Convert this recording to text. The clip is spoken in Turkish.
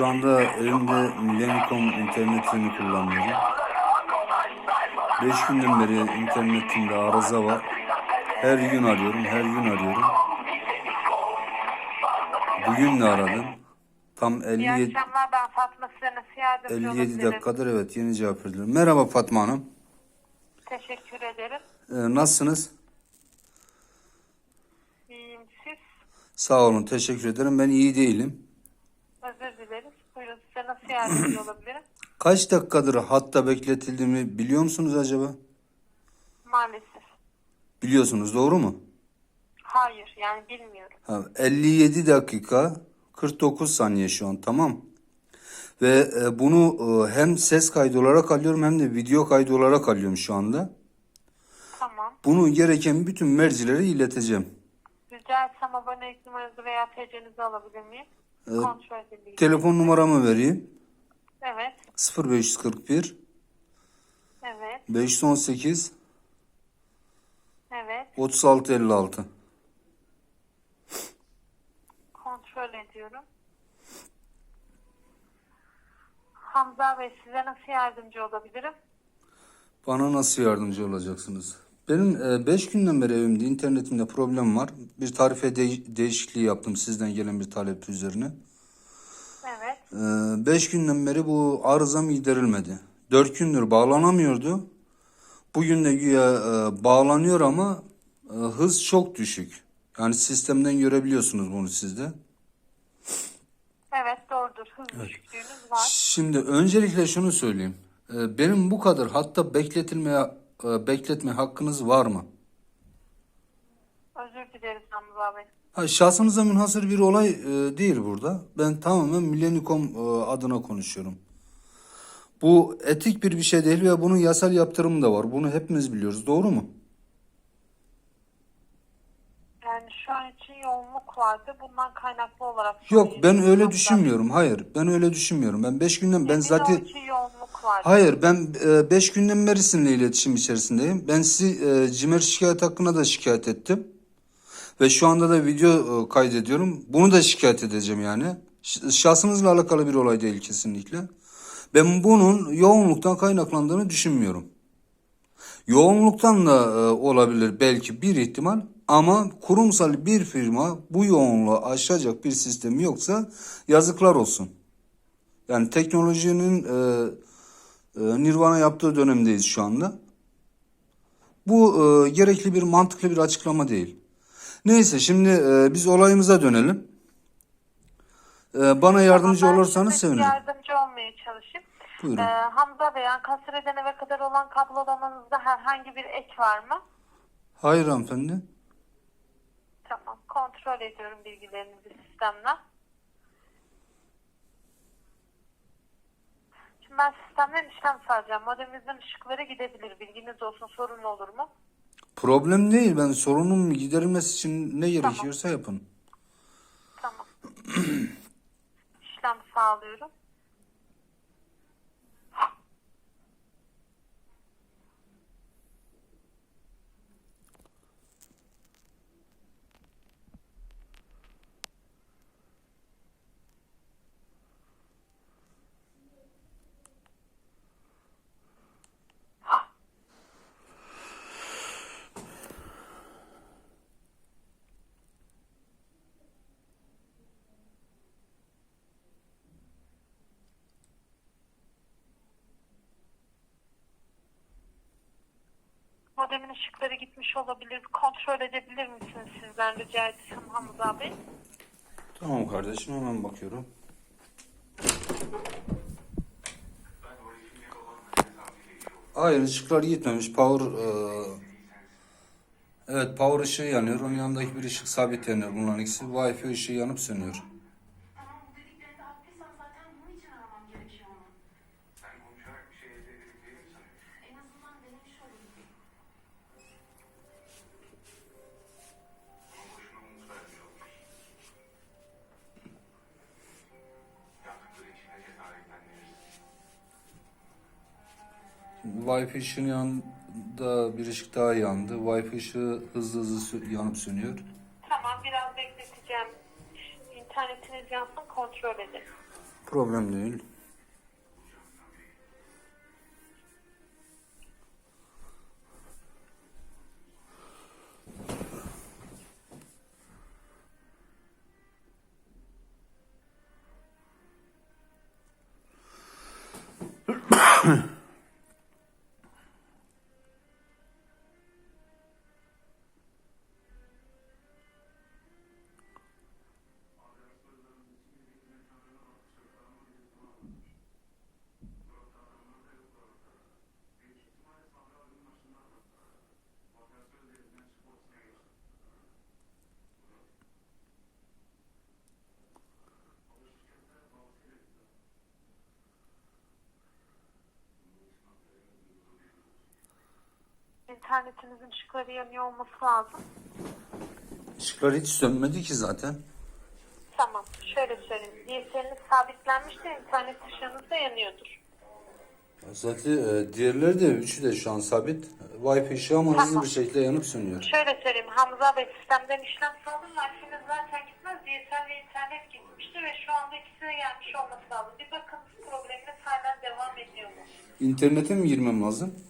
Şu anda evimde Millennium internetini kullanıyorum. 5 günden beri internetimde arıza var. Her gün arıyorum, her gün arıyorum. Bugün de aradım. Tam İyi 57, akşamlar ben Fatma size nasıl yardımcı 57 olabilirim? dakikadır evet yeni cevap verdiler. Merhaba Fatma Hanım. Teşekkür ederim. Ee, nasılsınız? İyiyim siz. Sağ olun, teşekkür ederim. Ben iyi değilim. Özür dileriz. Buyurun size nasıl yardımcı olabilirim? Kaç dakikadır hatta bekletildiğimi biliyor musunuz acaba? Maalesef. Biliyorsunuz doğru mu? Hayır yani bilmiyorum. Ha, 57 dakika 49 saniye şu an tamam. Ve e, bunu e, hem ses kaydı olarak alıyorum hem de video kaydı olarak alıyorum şu anda. Tamam. Bunu gereken bütün mercilere ileteceğim. Rica etsem abonelik numaranızı veya TC'nizi alabilir miyim? Evet. Kontrol edildiği. Telefon numaramı vereyim. Evet. 0541 Evet. 518 Evet. 3656. Kontrol ediyorum. Hamza Bey size nasıl yardımcı olabilirim? Bana nasıl yardımcı olacaksınız? Benim 5 günden beri evimde internetimde problem var. Bir tarife de- değişikliği yaptım sizden gelen bir talep üzerine. Evet. 5 günden beri bu arızam giderilmedi. 4 gündür bağlanamıyordu. Bugün de güya e, bağlanıyor ama e, hız çok düşük. Yani sistemden görebiliyorsunuz bunu sizde. Evet doğrudur. Hız düşüklüğünüz var. Şimdi öncelikle şunu söyleyeyim. E, Benim bu kadar hatta bekletilmeye bekletme hakkınız var mı? Dileriz Hamza Bey. Ha, şahsınıza münhasır bir olay e, değil burada. Ben tamamen Millennium e, adına konuşuyorum. Bu etik bir bir şey değil ve bunun yasal yaptırımı da var. Bunu hepimiz biliyoruz. Doğru mu? Yani şu an için yoğunluk vardı. Bundan kaynaklı olarak. Yok ben öyle söyleyeyim. düşünmüyorum. Hayır ben öyle düşünmüyorum. Ben 5 günden ben Emin zaten... yoğunluk vardı. Hayır ben 5 günden beri sizinle iletişim içerisindeyim. Ben sizi e, cimer şikayet hakkında da şikayet ettim. Ve şu anda da video e, kaydediyorum. Bunu da şikayet edeceğim yani. Şahsınızla alakalı bir olay değil kesinlikle. Ben bunun yoğunluktan kaynaklandığını düşünmüyorum. Yoğunluktan da e, olabilir belki bir ihtimal ama kurumsal bir firma bu yoğunluğu aşacak bir sistemi yoksa yazıklar olsun. Yani teknolojinin e, e, Nirvana yaptığı dönemdeyiz şu anda. Bu e, gerekli bir mantıklı bir açıklama değil. Neyse şimdi e, biz olayımıza dönelim. E, bana yardımcı Ama ben olursanız size sevinirim. Yardımcı olmaya çalışayım. Buyurun. Ee, Hamza Bey, Ankasır'dan eve kadar olan kablolamanızda herhangi bir ek var mı? Hayır hanımefendi. Tamam. Kontrol ediyorum bilgilerinizi sistemden. Şimdi ben sistemden işlem sağlayacağım. Modeminizin ışıkları gidebilir. Bilginiz olsun. Sorun olur mu? Problem değil. Ben sorunun giderilmesi için ne gerekiyorsa yapın. Tamam. işlem sağlıyorum. Modemin ışıkları gitmiş olabilir. Kontrol edebilir misiniz sizden rica etsem Hamza Bey? Tamam kardeşim hemen bakıyorum. Hayır ışıklar gitmemiş. Power e, Evet power ışığı yanıyor. Onun yanındaki bir ışık sabit yanıyor. Bunların ikisi. Wi-Fi ışığı yanıp sönüyor. Wi-Fi ışığının yanında bir ışık daha yandı. Wi-Fi ışığı hızlı hızlı sö- yanıp sönüyor. Tamam biraz bekleteceğim. İnternetiniz yansın kontrol edin. Problem değil. İnternetinizin ışıkları yanıyor olması lazım. Işıklar hiç sönmedi ki zaten. Tamam. Şöyle söyleyeyim. DSL'iniz sabitlenmiş de internet ışığınız da yanıyordur. Zaten e, diğerleri de üçü de şu an sabit. Wi-Fi ışığı ama hızlı Tamam. bir şekilde yanıp sönüyor. Şöyle söyleyeyim. Hamza Bey sistemden işlem sağladım. Wi-Fi'niz zaten gitmez. DSL ve internet gitmişti ve şu anda ikisi de gelmiş olması lazım. Bir bakın probleminiz halen devam ediyor mu? İnternete mi girmem lazım?